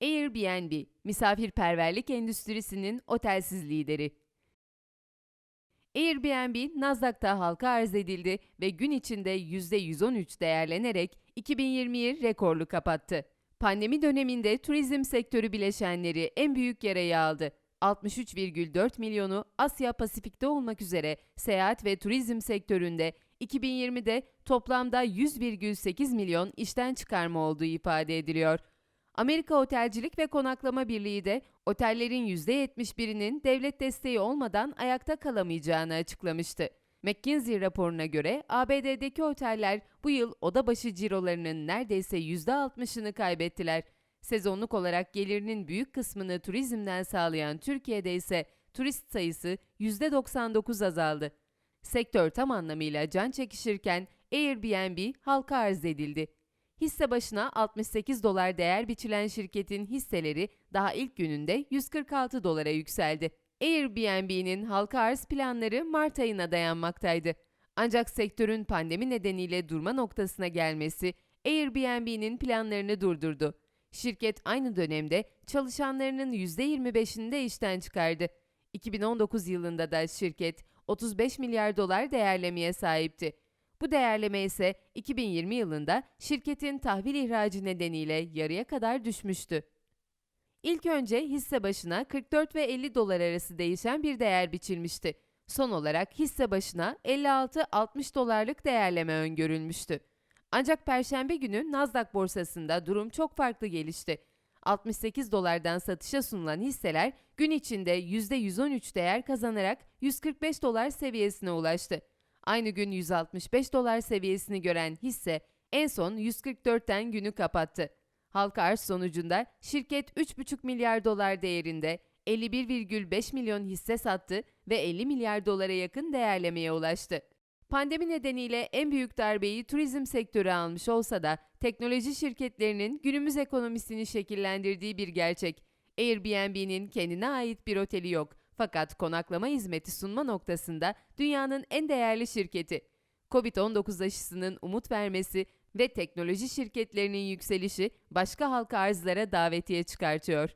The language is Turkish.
Airbnb, misafirperverlik endüstrisinin otelsiz lideri. Airbnb, Nasdaq'ta halka arz edildi ve gün içinde %113 değerlenerek 2020'yi rekorlu kapattı. Pandemi döneminde turizm sektörü bileşenleri en büyük yarayı aldı. 63,4 milyonu Asya Pasifik'te olmak üzere seyahat ve turizm sektöründe 2020'de toplamda 100,8 milyon işten çıkarma olduğu ifade ediliyor. Amerika Otelcilik ve Konaklama Birliği de otellerin %71'inin devlet desteği olmadan ayakta kalamayacağını açıklamıştı. McKinsey raporuna göre ABD'deki oteller bu yıl oda başı cirolarının neredeyse %60'ını kaybettiler. Sezonluk olarak gelirinin büyük kısmını turizmden sağlayan Türkiye'de ise turist sayısı %99 azaldı. Sektör tam anlamıyla can çekişirken Airbnb halka arz edildi. Hisse başına 68 dolar değer biçilen şirketin hisseleri daha ilk gününde 146 dolara yükseldi. Airbnb'nin halka arz planları Mart ayına dayanmaktaydı. Ancak sektörün pandemi nedeniyle durma noktasına gelmesi Airbnb'nin planlarını durdurdu. Şirket aynı dönemde çalışanlarının %25'ini de işten çıkardı. 2019 yılında da şirket 35 milyar dolar değerlemeye sahipti. Bu değerleme ise 2020 yılında şirketin tahvil ihracı nedeniyle yarıya kadar düşmüştü. İlk önce hisse başına 44 ve 50 dolar arası değişen bir değer biçilmişti. Son olarak hisse başına 56-60 dolarlık değerleme öngörülmüştü. Ancak perşembe günü Nasdaq borsasında durum çok farklı gelişti. 68 dolardan satışa sunulan hisseler gün içinde %113 değer kazanarak 145 dolar seviyesine ulaştı. Aynı gün 165 dolar seviyesini gören hisse en son 144'ten günü kapattı. Halka arz sonucunda şirket 3,5 milyar dolar değerinde 51,5 milyon hisse sattı ve 50 milyar dolara yakın değerlemeye ulaştı. Pandemi nedeniyle en büyük darbeyi turizm sektörü almış olsa da teknoloji şirketlerinin günümüz ekonomisini şekillendirdiği bir gerçek. Airbnb'nin kendine ait bir oteli yok fakat konaklama hizmeti sunma noktasında dünyanın en değerli şirketi. Covid-19 aşısının umut vermesi ve teknoloji şirketlerinin yükselişi başka halka arzlara davetiye çıkartıyor.